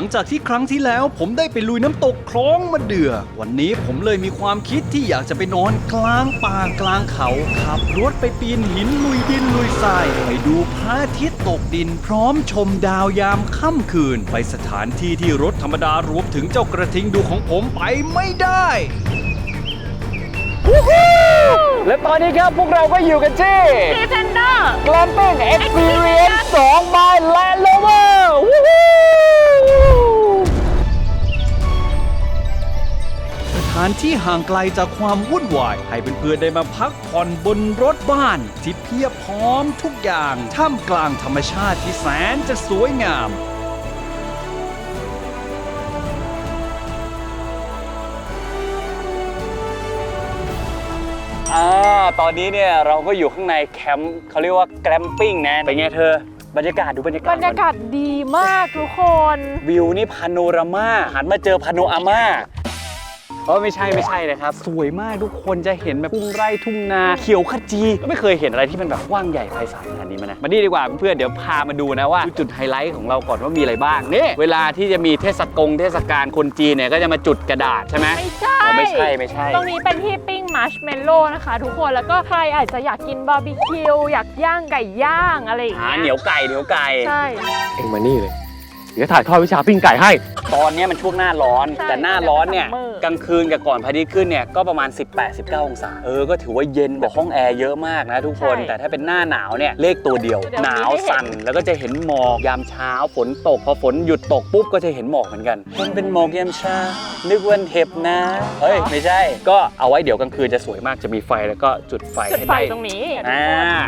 ลังจากที่ครั้งที่แล้วผมได้ไปลุยน้ำตกคลองมะเดื่อ วันนี้ผมเลยมีความคิดที่อยากจะไปนอนกลางป่ากลางเขาขับรถไปปีนหินลุยดินลุยทราย ไปดูพระอาทิตย์ตกดินพร้อมชมดาวยามค่ำคืน ไปสถานที่ที่รถธรรมดารวมถึงเจ้ากระทิงดูของผมไปไม่ได้และตอนนี้ครับพวกเราก็อยู่กันที่ดีเฟนเดอร์ Glamping Experience 2 by Land Rover วู้านที่ห่างไกลจากความวุ่นวาย ให้เพื่อนๆได้มาพักผ่อนบนรถบ้าน ที่เพียบพร้อมทุกอย่าง ท่ามกลางธรรมชาติที่แสนจะสวยงามอ่าตอนนี้เนี่ยเราก็อยู่ข้างในแคมป์เขาเรียกว่า Glamping นะเป็นไงเธอ บรรยากาศดูบรรยากาศบรรยากาศดีมากทุกคน วิวนี่พาโนรามาหันมาเจอพาโนอามาเออไม่ใช่ไม่ใช่นะครับ สวยมากทุกคนจะเห็นแบบทุ่งไร่ทุ่งนาเขียวขจีก็ไม่เคยเห็นอะไรที่มันแบบกว้างใหญ่ไพศาลขนาดนี้มานะมานี่ดีกว่าเพื่อนๆเดี๋ยวพามาดูนะว่า จุดไฮไลท์ของเราก่อนว่ามีอะไรบ้างนี่เวลาที่จะมีเทศกงเทศกาลคนจีนเนี่ยก็จะมาจุดกระดาษใช่ไหมไม่ใช่ อ๋อไม่ใช่ไม่ใช่ ตรงนี้เป็นที่ปิ้งมัชเมลโล่นะคะทุกคนแล้วก็ใครอาจจะอยากกินบาร์บีคิวอยากย่างไก่ย่างอะไรอย่างหาเงี้ยเหนียวไก่เหนียวไก่ ใช่ เองมานี่เลย เดี๋ยวถ่ายทอดวิชาปิ้งไก่ให้ ตอนเนี้ยมันช่วงหน้าร้อน ใช่แต่หน้าร้อนเนี่ย มันเป็น summer กลางคืนกับก่อนพระอาทิตย์ขึ้นเนี่ย ก็ประมาณ 18-19 องศา เออ ก็ถือว่าเย็นแบบห้องแอร์เยอะมากนะทุกคน ใช่แต่ถ้าเป็นหน้าหนาวเนี่ย เลขตัวเดียว เดี๋ยวหนาวนี้ได้เห็นสั่นแล้วก็จะเห็นหมอกยามเช้า ฝนตก พอฝนหยุดตกปุ๊บก็จะเห็นหมอกเหมือนกัน มันเป็นหมอกยามเช้า นึกว่าเห็บนะ เฮ้ย ไม่ใช่ ก็เอาไว้เดี๋ยวกลางคืนจะสวยมาก จะมีไฟแล้วก็จุดไฟจุดให้ไฟได้ ตรงนี้ อ่า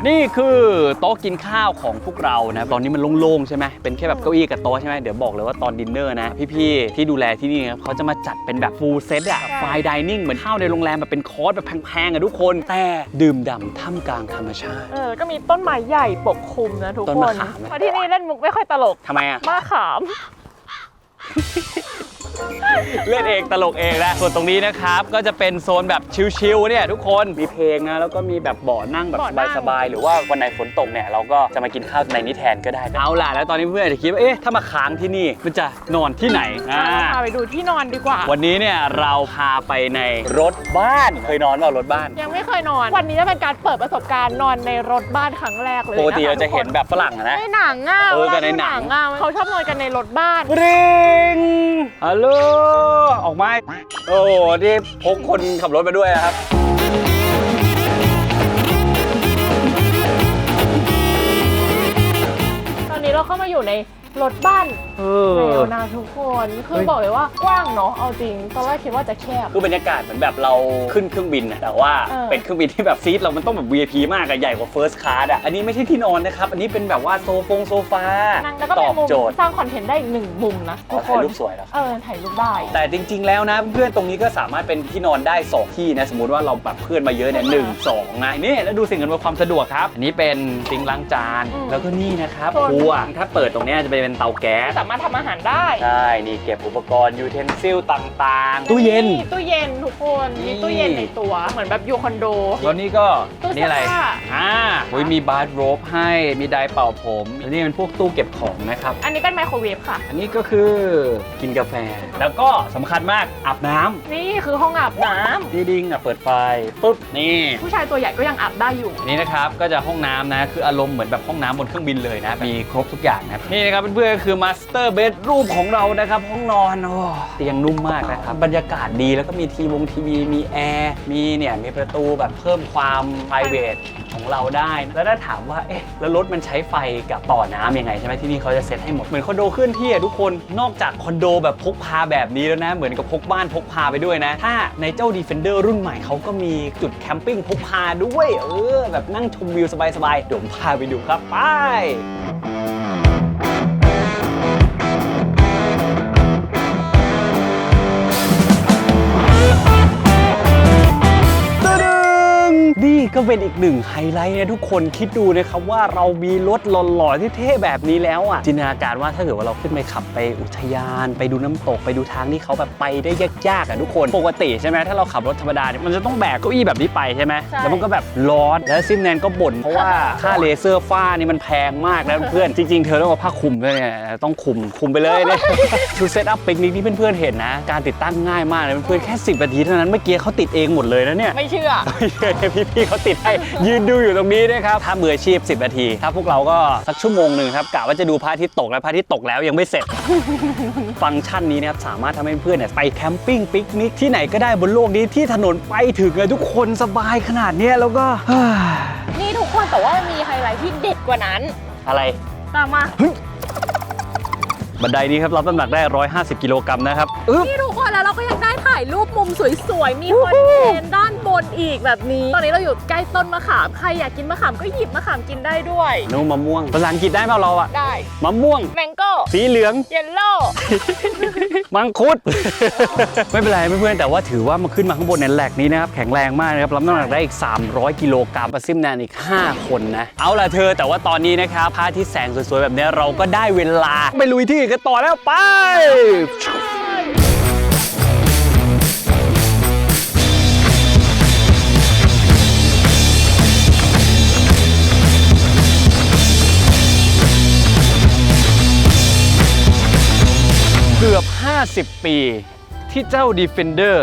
นี่คือโต๊ะกินข้าวของพวกเรานะตอนนี้มันโล่งๆใช่ไหมเป็นแค่แบบเก้าอี้กับโต๊ะใช่ไหมเดี๋ยวบอกเลยว่าตอนดินเนอร์นะ พี่ๆที่ดูแลที่นี่นะเขาจะมาจัดเป็นแบบฟูลเซตอะไฟดิเนิ่งเหมือนข้าวในโรงแรมแบบเป็นคอร์สแบบแพงๆอะทุกคนแต่ดื่มด่ำท่ามกลางธรรมชาติ เออ ก็มีต้นไม้ใหญ่ปกคลุมนะทุกต้นคมะนขามไหม เพราะที่นี่เล่นมุกไม่ค่อยตลกทำไมอะ มาขาม เล่นเองตลกเองนะส่วนตรงนี้นะครับก็จะเป็นโซนแบบชิลๆเนี่ยทุกคนมีเพลงนะแล้วก็มีแบบเบาะนั่งแบบเบาะนั่งสบายๆหรือว่าวันไหนฝนตกเนี่ยเราก็จะมากินข้าวในนี้แทนก็ได้เอาล่ะแล้วตอนนี้เพื่อนอาจจะคิดว่าเอ๊ะถ้ามาค้างที่นี่มันจะนอนที่ไหนอ่าพาไปดูที่นอนดีกว่า วันนี้เนี่ยเราพาไปในรถบ้านเคยนอนเปล่ารถบ้าน ยังไม่เคยนอน วันนี้จะเป็นการเปิดประสบการณ์นอนในรถบ้านครั้งแรกเลยปกติคเราจะเห็นทุกคแบบฝรั่งอะนะในหนังอะเออวลาแต่ในดูหนังอะเขาชอบนอนกันในรถบ้านริงฮัลโหลออกมาโอ้โหนี่พกคนขับรถมาด้วยนะครับ ตอนนี้เราเข้ามาอยู่ใน รถบ้านเอแล้วนะทุกคนคือบอกเลยว่ากว้างเนาะเอาจริงตอนแรกคิดว่าจะแคบ คือบรรยากาศเหมือนแบบเราขึ้นเครื่องบินนะแต่ว่าเออ เป็นเครื่องบินที่แบบซีทเรามันต้องแบบ VIP มากอะใหญ่กว่า First Class อะอันนี้ไม่ใช่ที่นอนนะครับ อันนี้เป็นแบบว่าโซฟงโซฟานั่งแล้วก็ตเป็อนบมุมโจทย์สร้างคอนเทนต์ได้อีกหนึ่งมุมนะอ๋ทุอกคถ่ายนรูปสวยแล้ว เออถ่ายรูปได้ แต่จริง ๆ แล้วนะเพื่อนๆตรงนี้ก็สามารถเป็นที่นอนได้ 2 ที่นะ สมมติว่าเราแบบเพื่อนมาเยอะเนี่ยหนึ่งสองนะนี่แล้วดูสิ่งอำนวยความสะดวกครับ อันนี้เป็นซิงค์ล้างจาน อืมแล้วก็นี่นะครับโซน ครัวถ้าเปิดตรงเนี้ยจะเป็นเตาแก๊สสามารถทำอาหารได้ใช่นี่เก็บอุปกรณ์ยูเทนซิลต่างๆ ตู้เย็นตู้เย็นทุกคน นี่ มีตู้เย็นในตัว เหมือนแบบอยู่คอนโด แล้วนี่ก็ตู้นี่อะไรเสื้อผ้าอ่าอุ๊ยมีบาร์โรบให้มีไดร์เป่าผมแล้วนี่เป็นพวกตู้เก็บของนะครับ อันนี้เป็นไมโครเวฟค่ะ อันนี้ก็คือกินกาแฟ แล้วก็สำคัญมากอาบน้ำนี่คือห้องอาบน้ำดีดิงอะเปิดไฟปุ๊บนี่ ผู้ชายตัวใหญ่ก็ยังอาบได้อยู่ อันนี้นะครับก็จะห้องน้ำนะคืออารมณ์เหมือนแบบห้องน้ำบนเครื่องบินเลยนะมีครบทุกอย่างนะนี่นะครับเพื่อนๆก็คือมาสเตอร์เบดรูมของเรานะครับห้องนอนโอ้เตียงนุ่มมากนะครับบรรยากาศดีแล้วก็มีทีวงทีวีมีแอร์มีเนี่ยมีประตูแบบเพิ่มความ p r i v a t ของเราได้ แล้วถ้าถามว่าเอ๊ะแล้วรถมันใช้ไฟกับต่อน้ำยังไงใช่ไหมที่นี่เขาจะเซ็ตให้หมด เหมือนคอนโดเคลื่อนที่อะทุกคนนอกจากคอนโดแบบพกพาแบบนี้แล้วนะเหมือนกับพกบ้านพกพาไปด้วยนะ ถ้าในเจ้า Defender รุ่นใหม่เขาก็มีจุดแคมปิ้งพกพาด้วย เออ แบบนั่งชมวิวสบายๆเดี๋ยวผมพาไปดูครับไป ตึ้ง นี่ก็ก็เป็นอีกหนึ่งไฮไลท์นะทุกคนคิดดูนะครับว่าเรามีรถหล่อๆเท่ๆแบบนี้แล้วอะจินตนาการว่าถ้าเกิดว่าเราขึ้นไปขับไปอุทยาน ไปดูน้ำตกไปดูทางที่เขาแบบไปได้ยากๆอะทุกคนปกติใช่ไหมถ้าเราขับรถธรรมดาเนี่ยมันจะต้องแบกเก้าอี้แบบนี้ไปใช่ไหมใช่แล้วมันก็แบบร้อนแล้วซิมแนนก็บ่นเพราะว่าค่าเลเซอร์ฝ้านี่มันแพงมากนะเพื่อนจริงๆ เธอต้องเอาผ้าคลุมด้วยเนี่ยต้องคลุมคลุมไปเลยเนี่ยชุดเซตอัพปิกนิกที่เพื่อนๆเห็นนะ การติดตั้งง่ายมากเลยเพื่อนๆแค่10นาทีเท่านั้นเมื่อกี้เขาติดเองหมดเลยนะเนี่ยไม่เชื่อไม่เชื่อเนี่ยพี่ๆเขาติดให้ยืนดูอยู่ตรงนี้นะครับถ้ามืออาชีพ 10 นาที ถ้าพวกเราก็สักชั่วโมงหนึ่งครับกะว่าจะดูพระอาทิตย์ตกแล้วพระอาทิตย์ตกแล้วยังไม่เสร็จ ฟังก์ชันนี้นะครับสามารถทำให้เพื่อนเนี่ยไปแคมปิ้งปิกนิกที่ไหนก็ได้บนโลกนี้ที่ถนนไปถึงเลยทุกคนสบายขนาดเนี้ยแล้วก็นี่ทุกคนแต่ว่ามีไฮไลท์ที่เด็ดกว่านั้น อะไรตามมาบันไดนี้ครับรับน้ำหนักได้ 150 กิโลกรัมนะครับอึ๊บนี่ทุกคนแล้วเราก็ยังได้ถ่ายรูปมุมสวยๆ มีคอนเทนต์ด้านบนอีกแบบนี้ ตอนนี้เราอยู่ใกล้ต้นมะขาม ใครอยากกินมะขามก็หยิบมะขามกินได้ด้วย นูมะม่วง ภาษาอังกฤษได้เปล่าเราอะได้ มะม่วง แมงโก้สีเหลือง เยลโล่ มังคุด ไม่เป็นไรเพื่อนๆแต่ว่าถือว่ามาขึ้นมาข้างบนในแหลกนี้นะครับแข็งแรงมากนะครับรับน้ำหนักได้อีก 300 กิโลกรัมประซิมแนนอีก 5 คนนะ เอาล่ะเธอแต่ว่าตอนนี้นะครับพระอาทิตย์แสงสวยๆ แบบนี้เราก็ได้เวลา ไปลุยที่อื่นกันต่อแล้วไป 50 ปี ที่เจ้า Defender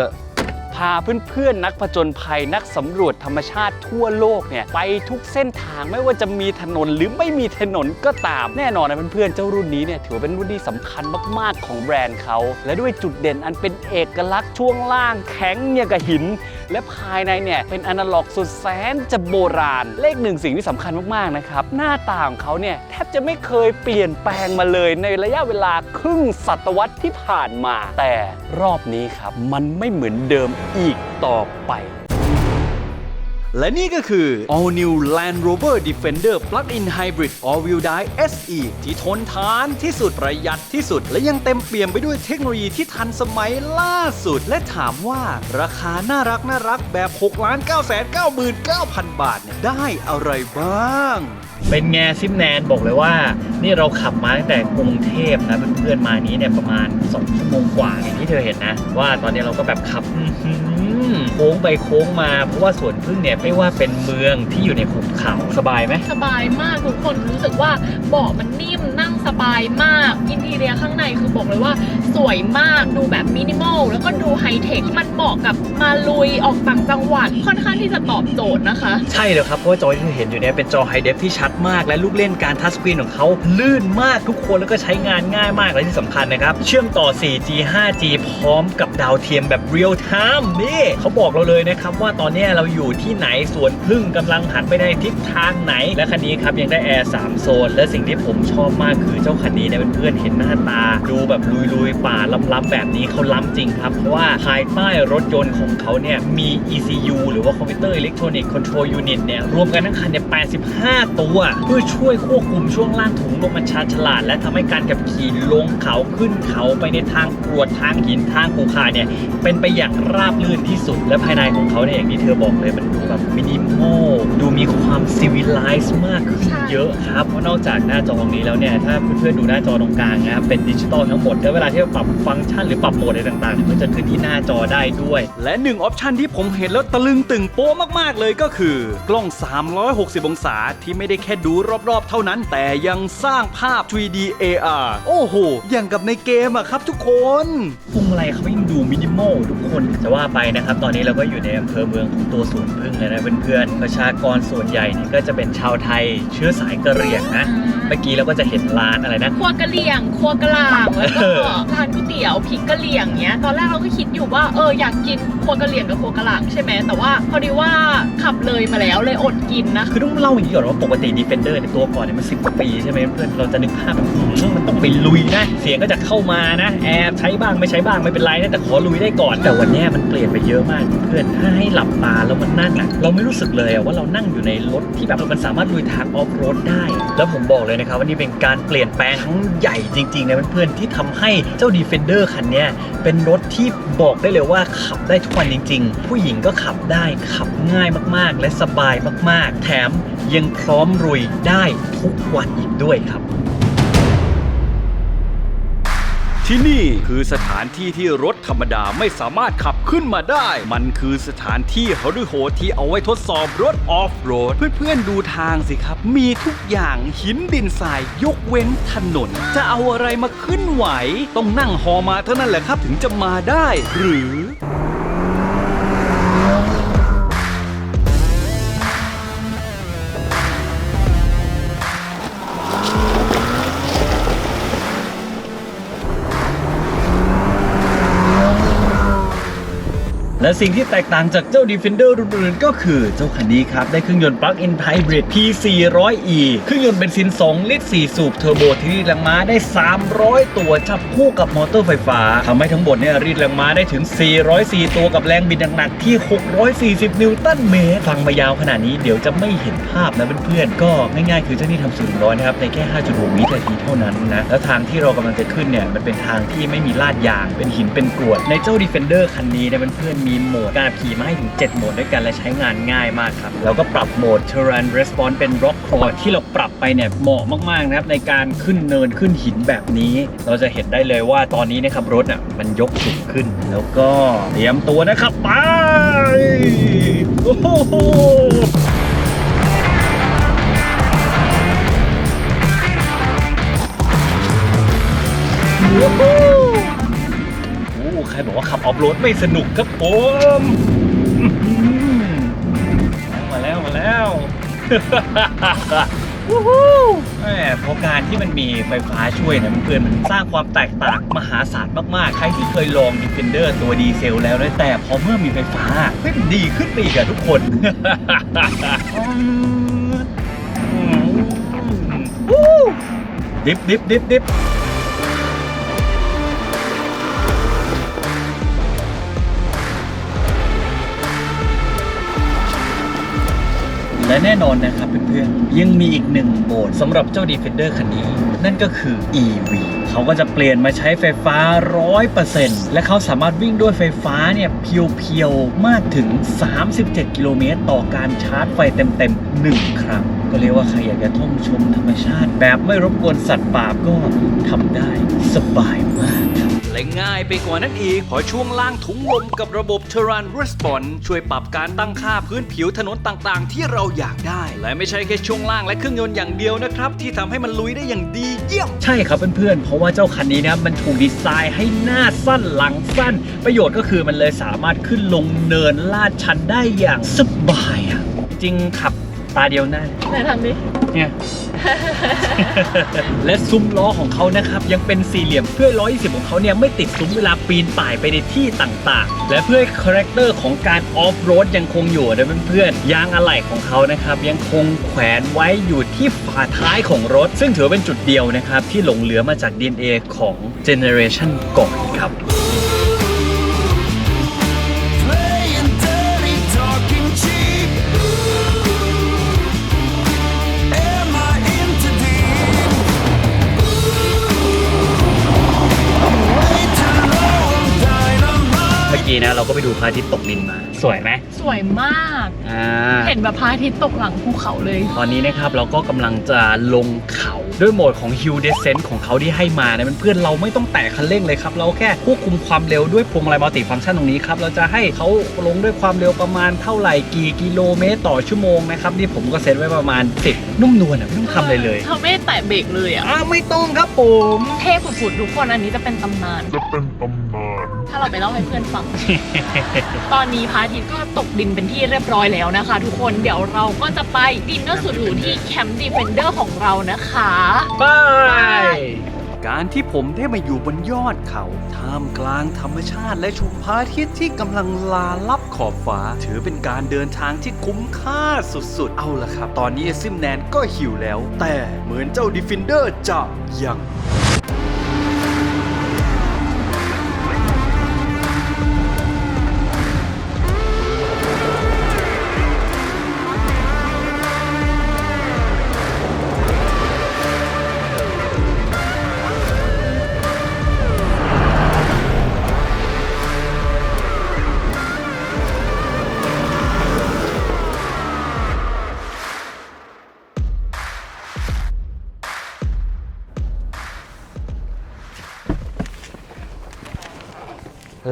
พาเพื่อนๆ นักผจญภัยนักสำรวจธรรมชาติทั่วโลกเนี่ยไปทุกเส้นทางไม่ว่าจะมีถนนหรือไม่มีถนนก็ตามแน่นอนนะเพื่อนๆเจ้ารุ่นนี้เนี่ยถือว่าเป็นรุ่นที่สำคัญมากๆของแบรนด์เขา และด้วยจุดเด่นอันเป็นเอกลักษณ์ช่วงล่างแข็งเนี่ยกับหิน และภายในเนี่ยเป็นอนาล็อกสุดแสนจะโบราณ เลขหนึ่งสิ่งที่สำคัญมากๆนะครับหน้าตาของเขาเนี่ยแทบจะไม่เคยเปลี่ยนแปลงมาเลยในระยะเวลาครึ่งศตวรรษที่ผ่านมา แต่รอบนี้ครับมันไม่เหมือนเดิมอีกต่อไป และนี่ก็คือ All New Land Rover Defender Plug-in Hybrid All-Wheel Drive SE ที่ทนทานที่สุดประหยัดที่สุด และยังเต็มเปี่ยมไปด้วยเทคโนโลยีที่ทันสมัยล่าสุด และถามว่าราคาน่ารักน่ารักแบบ 6 9 9 9 9 0 0บาทเนี่ยได้อะไรบ้าง เป็นไงซิมแนนบอกเลยว่า นี่เราขับมาตั้งแต่กรุงเทพนะเพื่อนๆมานี้เนี่ยประมาณ2ชั่วโมงกว่าอย่างที่เธอเห็นนะ ว่าตอนนี้เราก็แบบขับอื้อหือโค้งไปโค้งมาเพราะว่าสวนพึ่งเนี่ยไม่ว่าเป็นเมืองที่อยู่ในหุบเขาสบายไหมสบายมากทุกคนรู้สึกว่าเบาะมันนิ่มนั่งสบายมากอินทีเรียข้างในคือบอกเลยว่า สวยมากดูแบบมินิมอลแล้วก็ดูไฮเทคมันเหมาะกับมาลุยออกต่างจังหวัดค่อนข้างที่จะตอบโจทย์นะคะ ใช่เลยครับเพราะว่าจอที่เราเห็นอยู่เนี่ยเป็นจอไฮเดฟที่ชัดมากและลูกเล่นการทัชสกรีนของเขาลื่นมากทุกคนแล้วก็ใช้งานง่ายมากและที่สำคัญนะครับ เชื่อมต่อ 4G 5G พร้อมกับดาวเทียมแบบเรียลไทม์นี่เขาบอกเราเลยนะครับว่าตอนนี้เราอยู่ที่ไหนสวนพึ่งกำลังหันไปในทิศทางไหน และคันนี้ครับยังได้แอร์3โซน และสิ่งที่ผมชอบมากคือเจ้าคันนี้เนี่ยเพื่อนๆเห็นหน้าตา ดูแบบลุยๆ ป่าล้ำๆแบบนี้เขาล้ำจริงครับ เพราะว่าภายใต้รถยนต์ของเขาเนี่ยมี ECU หรือว่าคอมพิวเตอร์อิเล็กทรอนิกส์คอนโทรลยูนิตเนี่ยรวมกันทั้งคันเนี่ย85 ตัวเพื่อช่วยควบคุมช่วงล่างถุงลมประชาฉลาด และทำให้การขับขี่ลงเขาขึ้นเขาไปในทางกรวดทางหินทางภูเขาเนี่ยเป็นไปอย่างราบรื่นที่สุด และภายในของเขาเนี่ยอย่างที่เธอบอกเลยมัน แบบมินิมอลดูมีความซีวิลไลซ์มากขึ้นใช่เยอะครับ เพราะนอกจากหน้าจอตรงนี้แล้วเนี่ย ถ้าเพื่อนๆดูหน้าจอตรงกลางนะครับเป็นดิจิตอลทั้งหมดแล้วเวลาที่เราปรับฟังก์ชันหรือปรับโหมดอะไรต่างๆเนี่ยมันจะขึ้นที่หน้าจอได้ด้วย และหนึ่งออปชันที่ผมเห็นแล้วตะลึงตึงโป๊มากๆเลยก็คือ กล้อง 360 องศาที่ไม่ได้แค่ดูรอบๆ เท่านั้น แต่ยังสร้างภาพ 3D AR โอ้โห อย่างกับในเกมอะครับทุกคนพวงมาลัยเขายังดูมินิมอลทุกคนจะว่าไปนะครับ ตอนนี้เราก็อยู่ในอำเภอเมืองของตัวสวนพึ่งเลยนะเพื่อนๆประชากรส่วนใหญ่เนี่ยก็จะเป็นชาวไทยเชื้อสายกะเหรี่ยงนะ เมื่อกี้เราก็จะเห็นร้านอะไรนะ ครัวกะเหลี่ยง ครัวกะลางแล้วก็เออร้านก๋วยเตี๋ยวพริกกะเหลี่ยงเนี้ย ตอนแรกเราก็คิดอยู่ว่าเอออยากกินครัวกะเหลี่ยงกับครัวกะลางใช่ไหมแต่ว่าพอดีว่าขับเลยมาแล้วเลยอดกินนะ คือต้องเล่าอย่างนี้ก่อนว่าปกติ Defender ในยตัวก่อนเนี่ยมันสิบกว่าปีใช่ไหมเพื่อนเราจะนึกภาพแบบอืมมันต้องไปลุยนะ เสียงก็จะเข้ามานะแอบใช้บ้างไม่ใช้บ้างไม่เป็นไรนะแต่ขอลุยได้ก่อน แต่วันเนี้ยมันเปลี่ยนไปเยอะมากเพื่อนถ้าให้หลับตาแล้วมันนั่งอะเราไม่รู้สึกเลยอะว่าเรานั่งอยู่ในรถที่แบบมันสามารถลุยทางออฟโรดได้ แล้วผมบอกเลยนะครับว่านี่เป็นการเปลี่ยนแปลงครั้งใหญ่จริงๆนะเพื่อนๆที่ทำให้เจ้า Defender คันนี้เป็นรถที่บอกได้เลยว่าขับได้ทุกวันจริง ๆ ผู้หญิงก็ขับได้ขับง่ายมากๆ และสบายมากๆ แถมยังพร้อมรุยได้ทุกวันอีกด้วยครับที่นี่คือสถานที่ที่รถธรรมดาไม่สามารถขับ ขึ้นมาได้ มันคือสถานที่ฮอริโหดที่เอาไว้ทดสอบรถออฟโรด เพื่อนๆดูทางสิครับ มีทุกอย่างหินดินทรายยกเว้นถนน จะเอาอะไรมาขึ้นไหว ต้องนั่งฮอมาเท่านั้นแหละครับถึงจะมาได้ หรือ และสิ่งที่แตกต่างจากเจ้า Defender รุ่นอื่นก็คือเจ้าคันนี้ครับ ได้เครื่องยนต์ Plug-in Hybrid P400e เครื่องยนต์เบนซิน 2 ลิตร 4 สูบเทอร์โบที่รีดแรงม้าได้ 300 ตัวจับคู่กับมอเตอร์ไฟฟ้าทำให้ทั้งหมดเนี่ยรีดแรงม้าได้ถึง 404 ตัวกับแรงบิดหนักๆที่ 640 นิวตันเมตรฟังมายาวขนาดนี้เดี๋ยวจะไม่เห็นภาพนะเพื่อนๆก็ง่ายๆ คือเจ้านี่ทำสูงร้อยนะครับในแค่ 5.6 วินาทีเท่านั้นนะแล้วทางที่เรากำลังจะขึ้นเนี่ยมันเป็นทางที่ไม่มีลาดยางเป็นหินเป็นกรวดในเจ้า Defender คันนี้เนี่ยเพื่อนๆมีโหมดการขี่มาให้ถึง 7 โหมดด้วยกันและใช้งานง่ายมากครับ แล้วก็ปรับโหมด Terrain Response เป็น Rock Crawl ที่เราปรับไปเนี่ยเหมาะมากๆนะครับในการขึ้นเนินขึ้นหินแบบนี้ เราจะเห็นได้เลยว่าตอนนี้นะครับรถอะมันยกสูงขึ้น แล้วก็เตรียมตัวนะครับไปโอ้โหโอ้ใค รบอกว่าขับออฟโรดไม่สนุกครับผมมาแล้วมาแล้ววู้ฮู้แหมเพราะการที่มันมีไฟฟ้าช่วยนะเพื่อนมันสร้างความแตกต่างมหาศาลมากๆ ใครที่เคยลอง Defender ตัวดีเซลแล้วนะแต่พอเมื่อมีไฟฟ้าเฮ้ยมันดีขึ้นไปอีกอะทุกคนดิฟดิฟดิฟดิฟ และแน่นอนนะครับเพื่อนๆ ยังมีอีกหนึ่งโหมดสำหรับเจ้า Defender คันนี้ นั่นก็คือ EV เขาก็จะเปลี่ยนมาใช้ไฟฟ้า 100%และเขาสามารถวิ่งด้วยไฟฟ้าเนี่ยเพียวๆ มากถึง 37 กิโลเมตร ต่อการชาร์จไฟเต็มๆ 1 ครั้ง ก็เรียกว่าใครอยากจะท่องชมธรรมชาติ แบบไม่รบกวนสัตว์ป่าก็ทำได้สบายมาก และง่ายไปกว่านั้นอีก พอช่วงล่างถุงลมกับระบบ Terrain Response ช่วยปรับการตั้งค่าพื้นผิวถนนต่างๆ ที่เราอยากได้ และไม่ใช่แค่ช่วงล่างและเครื่องยนต์อย่างเดียวนะครับ ที่ทำให้มันลุยได้อย่างดีเยี่ยม ใช่ครับเพื่อนๆ เพราะว่าเจ้าคันนี้นะครับมันถูกดีไซน์ให้หน้าสั้นหลังสั้น ประโยชน์ก็คือมันเลยสามารถขึ้นลงเนินลาดชันได้อย่างสบายอะจริงขับตาเดียวได้ไหนทำดิ เนี่ย และซุ้มล้อของเขานะครับ ยังเป็นสี่เหลี่ยมเพื่อ120 ของเขาเนี่ย ไม่ติดซุ้มเวลาปีนป่ายไปในที่ต่างๆ และเพื่อให้คาแรคเตอร์ของการออฟโรดยังคงอยู่นะเพื่อนๆยางอะไหล่ของเขานะครับ ยังคงแขวนไว้อยู่ที่ฝาท้ายของรถ ซึ่งถือเป็นจุดเดียวนะครับ ที่หลงเหลือมาจาก DNA ของเจเนอเรชันก่อนครับ ดูพระอาทิตย์ตกดินมา สวยไหมสวยมาก อ่า เห็นแบบพระอาทิตย์ตกหลังภูเขาเลย ตอนนี้นะครับเราก็กำลังจะลงเขาด้วยโหมดของ Hill Descent ของเขาที่ให้มานะเพื่อนๆเราไม่ต้องแตะคันเร่งเลยครับ เราแค่ควบคุมความเร็วด้วยพวงมาลัยมัลติฟังก์ชันตรงนี้ครับ เราจะให้เขาลงด้วยความเร็วประมาณเท่าไหร่กี่กิโลเมตรต่อชั่วโมงนะครับ นี่ผมก็เซตไว้ประมาณ 10 นุ่มนวลอะไม่ต้องทำอะไรเลยเขาไม่ได้แตะเบรกเลยอะ อ่าไม่ต้องครับผม เทพฝุดๆทุกคนอันนี้จะเป็นตำนาน จะเป็นตำนาน ถ้าเราไปเล่าให้เพื่อนฟัง ตอนนี้พระอาทิตย์ก็ตกดินเป็นที่เรียบร้อยแล้วนะคะ ทุกคนเดี๋ยวเราก็จะไปดินเนอร์สุดหรูที่แคมป์ดีเฟนเดอร์ของเรานะคะ บายการที่ผมได้มาอยู่บนยอดเขา ท่ามกลางธรรมชาติและชมพระอาทิตย์ที่กำลังลาลับขอบฟ้า ถือเป็นการเดินทางที่คุ้มค่าสุดๆ เอาละครับ ตอนนี้ซิมแนนก็หิวแล้ว แต่เหมือนเจ้าดิฟินเดอร์จะยัง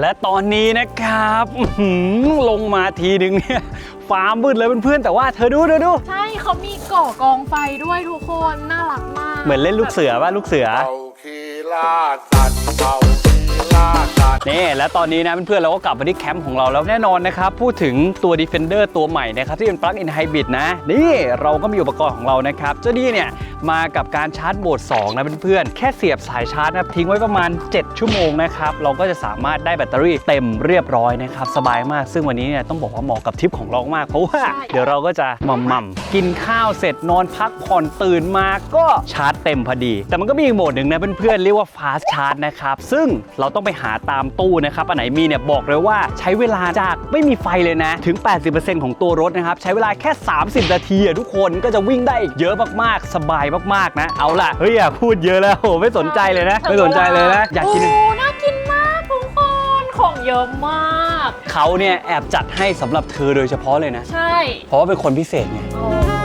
และตอนนี้นะครับอื้อหือลงมาทีนึงเนี่ยฟ้ามืดเลยเพื่อนๆแต่ว่าเธอดูดูดูใช่เขามีก่อกองไฟด้วยทุกคนน่ารักมาก เหมือนเล่นลูกเสือป่ะลูกเสือเอาคีล่าสัตว์เอาคีล่า สัตว์นี่และตอนนี้นะเพื่อนๆเราก็กลับมาที่แคมป์ของเราแล้วแน่นอนนะครับ พูดถึงตัว Defender ตัวใหม่นะครับที่เป็น Plug-in Hybrid นะ นี่เราก็มีอุปกรณ์ของเรานะครับ เจ้านี่เนี่ยมากับการชาร์จโหมด 2 นะเพื่อนๆ แค่เสียบสายชาร์จนะทิ้งไว้ประมาณ 7 ชั่วโมงนะครับ เราก็จะสามารถได้แบตเตอรี่เต็มเรียบร้อยนะครับ สบายมากซึ่งวันนี้เนี่ยต้องบอกว่าเหมาะกับทริปของเรามากเพราะว่าใช่เดี๋ยวเราก็จะหม่ำๆกินข้าวเสร็จนอนพักผ่อนตื่นมาก็ชาร์จเต็มพอดี แต่มันก็มีอีกโหมดหนึ่งนะเพื่อนๆเรียกว่า fast charge นะครับซึ่งเราต้องไปหาตามตู้นะครับอันไหนมีเนี่ยบอกเลยว่าใช้เวลาจากไม่มีไฟเลยนะ ถึง 80%ของตัวรถนะครับ ใช้เวลาแค่ 30 นาทีอะทุกคนก็จะวิ่งได้อีกเยอะมากๆ สบายมากๆนะ เอาล่ะ เฮ้ยอย่าพูดเยอะแล้วโหไม่สนใจเลยนะ ไม่สนใจเลยนะ อยากกิน โอ้น่ากินมากทุกคนของเยอะมาก เขาเนี่ยแอบจัดให้สำหรับเธอโดยเฉพาะเลยนะ ใช่ เพราะว่าเป็นคนพิเศษไงโอ้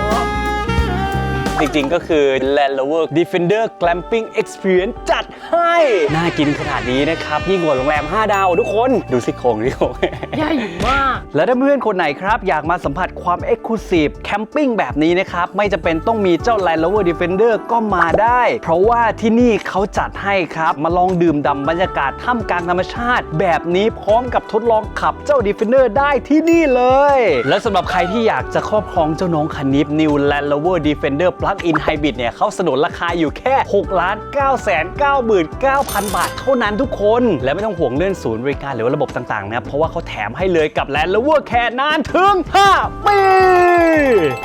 จริงๆ ก็คือ Land Rover Defender Glamping Experience จัดให้ น่ากินขนาดนี้นะครับ ยิ่งกว่าโรงแรม 5 ดาวทุกคนดูสิโครงดิโครงใหญ่มาก และถ้าเพื่อนคนไหนครับ อยากมาสัมผัสความ Exclusive แคมปิ้งแบบนี้นะครับ ไม่จะเป็นต้องมีเจ้า Land Rover Defender ก็มาได้ เพราะว่าที่นี่เขาจัดให้ครับ มาลองดื่มด่ำบรรยากาศท่ามกลางธรรมชาติ แบบนี้พร้อมกับทดลองขับเจ้า Defender ได้ที่นี่เลย และสำหรับใครที่อยากจะครอบครองเจ้าน้องคันนี้ New Land Rover Defender Plug-in Hybrid เนี่ยเขาสนนราคาอยู่แค่ 6 ล้าน9แสน99,000 บาทเท่านั้นทุกคน และไม่ต้องห่วงเรื่องศูนย์บริการหรือว่าระบบต่างๆนะครับเพราะว่าเขาแถมให้เลยกับ Land Rover แค่นานถึง 5 ปี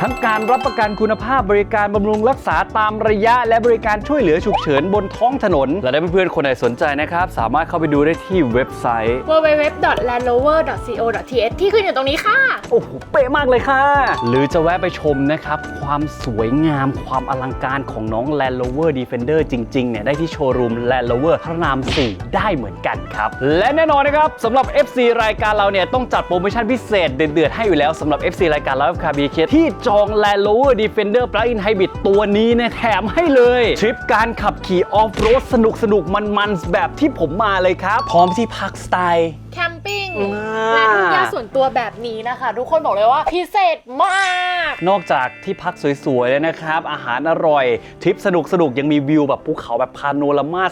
ทั้งการรับประกันคุณภาพบริการบำรุงรักษาตามระยะ และบริการช่วยเหลือฉุกเฉินบนท้องถนน และถ้าเพื่อนๆคนไหนสนใจนะครับ สามารถเข้าไปดูได้ที่เว็บไซต์ www.landrover.co.th ที่ขึ้นอยู่ตรงนี้ค่ะ โอ้โหเป๊ะมากเลยค่ะ หรือจะแวะไปชมนะครับ ความสวยงามความอลังการของน้อง Land Rover Defender จริง ๆ เนี่ย ได้ที่โชว์รูม Land Rover พระราม 4 ได้เหมือนกันครับ และแน่นอนนะครับสำหรับ FC รายการเราเนี่ย ต้องจัดโปรโมชั่นพิเศษเดือดๆให้อยู่แล้วสำหรับ FC รายการเราคาบีเคที่จอง Land Rover Defender Plug-in Hybrid ตัวนี้เนี่ยแถมให้เลยทริปการขับขี่ออฟโรดสนุกสนุกๆมันๆแบบที่ผมมาเลยครับ พร้อมที่พักสไตล์ แคมปิ้งอ่าและทุ่งหญ้าส่วนตัวแบบนี้นะคะ ทุกคนบอกเลยว่าพิเศษมาก นอกจากที่พักสวยๆเลยนะครับ อาหารอร่อยทริปสนุกๆยังมีวิวแบบภูเขาแบบพาโนรามา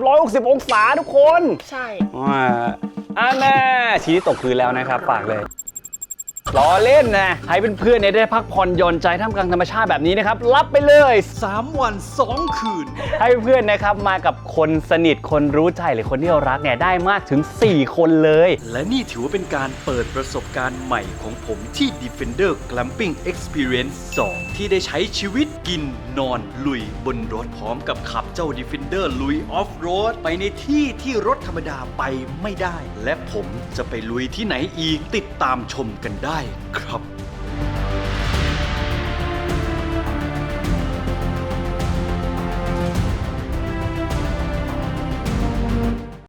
360 องศาทุกคน ใช่อ่าอันน่ะทีนี้ตกพื้นแล้วนะครับฝากเลย ล้อเล่นนะให้เพื่อนๆเนี่ยได้พักผ่อนหย่อนใจท่ามกลางธรรมชาติแบบนี้นะครับ รับไปเลย 3 วัน 2 คืน ให้เพื่อนนะครับมากับคนสนิทคนรู้ใจหรือคนที่เรารักเนี่ยได้มากถึง 4 คนเลย และนี่ถือว่าเป็นการเปิดประสบการณ์ใหม่ของผมที่ Defender Glamping Experience 2 ที่ได้ใช้ชีวิตกินนอนลุยบนรถพร้อมกับขับเจ้า Defender ลุยออฟโรดไปในที่ที่รถธรรมดาไปไม่ได้ และผมจะไปลุยที่ไหนอีกติดตามชมกันได้ครับ